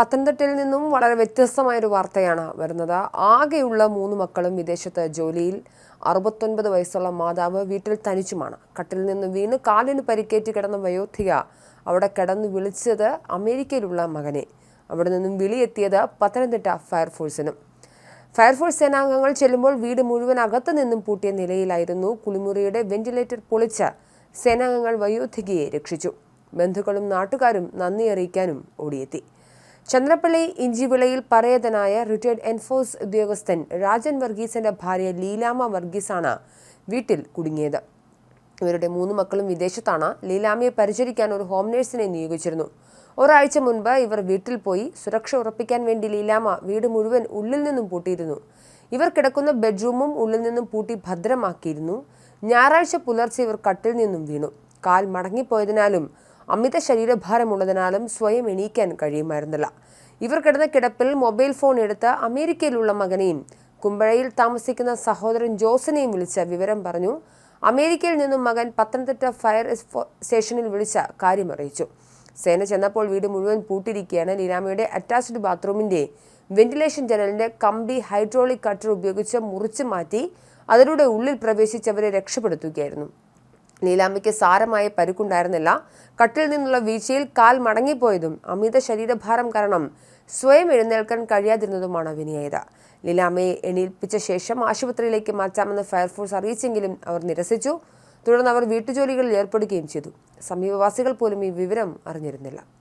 പത്തനംതിട്ടയിൽ നിന്നും വളരെ വ്യത്യസ്തമായൊരു വാർത്തയാണ് വരുന്നത്. ആകെയുള്ള മൂന്ന് മക്കളും വിദേശത്ത് ജോലിയിൽ അറുപത്തൊൻപത് വയസ്സുള്ള മാതാവ് വീട്ടിൽ തനിച്ചുമാണ്. കട്ടിൽ നിന്ന് വീണ് കാലിന് പരിക്കേറ്റ് കിടന്ന വയോധിക അവിടെ കിടന്നു വിളിച്ചത് അമേരിക്കയിലുള്ള മകനെ. അവിടെ നിന്നും വിളിയെത്തിയത് പത്തനംതിട്ട ഫയർഫോഴ്സിനും. ഫയർഫോഴ്സ് സേനാംഗങ്ങൾ ചെല്ലുമ്പോൾ വീട് മുഴുവൻ അകത്തു നിന്നും പൂട്ടിയ നിലയിലായിരുന്നു കുളിമുറിയുടെ വെന്റിലേറ്റർ പൊളിച്ച് സേനാംഗങ്ങൾ വയോധികയെ രക്ഷിച്ചു. ബന്ധുക്കളും നാട്ടുകാരും നന്ദി അറിയിക്കാനും ഓടിയെത്തി. ചന്ദ്രപ്പള്ളി ഇഞ്ചിവിളയിൽ പറയതനായ റിട്ടയർഡ് എൻഫോഴ്സ് ഉദ്യോഗസ്ഥൻ രാജൻ വർഗീസിന്റെ ഭാര്യ ലീലാമ വർഗീസാണ് വീട്ടിൽ കുടുങ്ങിയത്. ഇവരുടെ മൂന്ന് മക്കളും വിദേശത്താണ്. ലീലാമയെ പരിചരിക്കാൻ ഒരു ഹോം നേഴ്സിനെ നിയോഗിച്ചിരുന്നു. ഒരാഴ്ച മുൻപ് ഇവർ വീട്ടിൽ പോയി സുരക്ഷ ഉറപ്പിക്കാൻ വേണ്ടി ലീലാമ വീട് മുഴുവൻ ഉള്ളിൽ നിന്നും പൂട്ടിയിരുന്നു. ഇവർ കിടക്കുന്ന ബെഡ്റൂമും ഉള്ളിൽ നിന്നും പൂട്ടി ഭദ്രമാക്കിയിരുന്നു. ഞായറാഴ്ച പുലർച്ചെ ഇവർ കട്ടിൽ നിന്നും വീണു. കാൽ മടങ്ങിപ്പോയതിനാലും അമിത ശരീരഭാരമുള്ളതിനാലും സ്വയം എണീക്കാൻ കഴിയുമായിരുന്നില്ല. ഇവർ കിടന്ന കിടപ്പിൽ മൊബൈൽ ഫോൺ എടുത്ത് അമേരിക്കയിലുള്ള മകനെയും കുമ്പഴയിൽ താമസിക്കുന്ന സഹോദരൻ ജോസിനെയും വിളിച്ച വിവരം പറഞ്ഞു. അമേരിക്കയിൽ നിന്നും മകൻ പത്തനംതിട്ട ഫയർ സ്റ്റേഷനിൽ വിളിച്ച കാര്യം അറിയിച്ചു. സേന ചെന്നപ്പോൾ വീട് മുഴുവൻ പൂട്ടിയിരിക്കുകയാണ് ലീലാമയുടെ അറ്റാച്ച്ഡ് ബാത്റൂമിന്റെ വെന്റിലേഷൻ ജനലിന്റെ കമ്പി ഹൈഡ്രോളിക് കട്ടർ ഉപയോഗിച്ച് മുറിച്ചു മാറ്റി അതിലൂടെ ഉള്ളിൽ പ്രവേശിച്ചവരെ രക്ഷപ്പെടുത്തുകയായിരുന്നു. ലീലാമ്മയ്ക്ക് സാരമായ പരുക്കുണ്ടായിരുന്നില്ല. കട്ടിൽ നിന്നുള്ള വീഴ്ചയിൽ കാൽ മടങ്ങിപ്പോയതും അമിത ശരീരഭാരം കാരണം സ്വയം എഴുന്നേൽക്കാൻ കഴിയാതിരുന്നതുമാണ് വിനിയത ലീലാമ്മയെ എണീൽപ്പിച്ച ശേഷം ആശുപത്രിയിലേക്ക് മാറ്റാമെന്ന് ഫയർഫോഴ്സ് അറിയിച്ചെങ്കിലും അവർ നിരസിച്ചു. തുടർന്ന് അവർ വീട്ടുജോലികളിൽ ഏർപ്പെടുകയും ചെയ്തു. സമീപവാസികൾ പോലും ഈ വിവരം അറിഞ്ഞിരുന്നില്ല.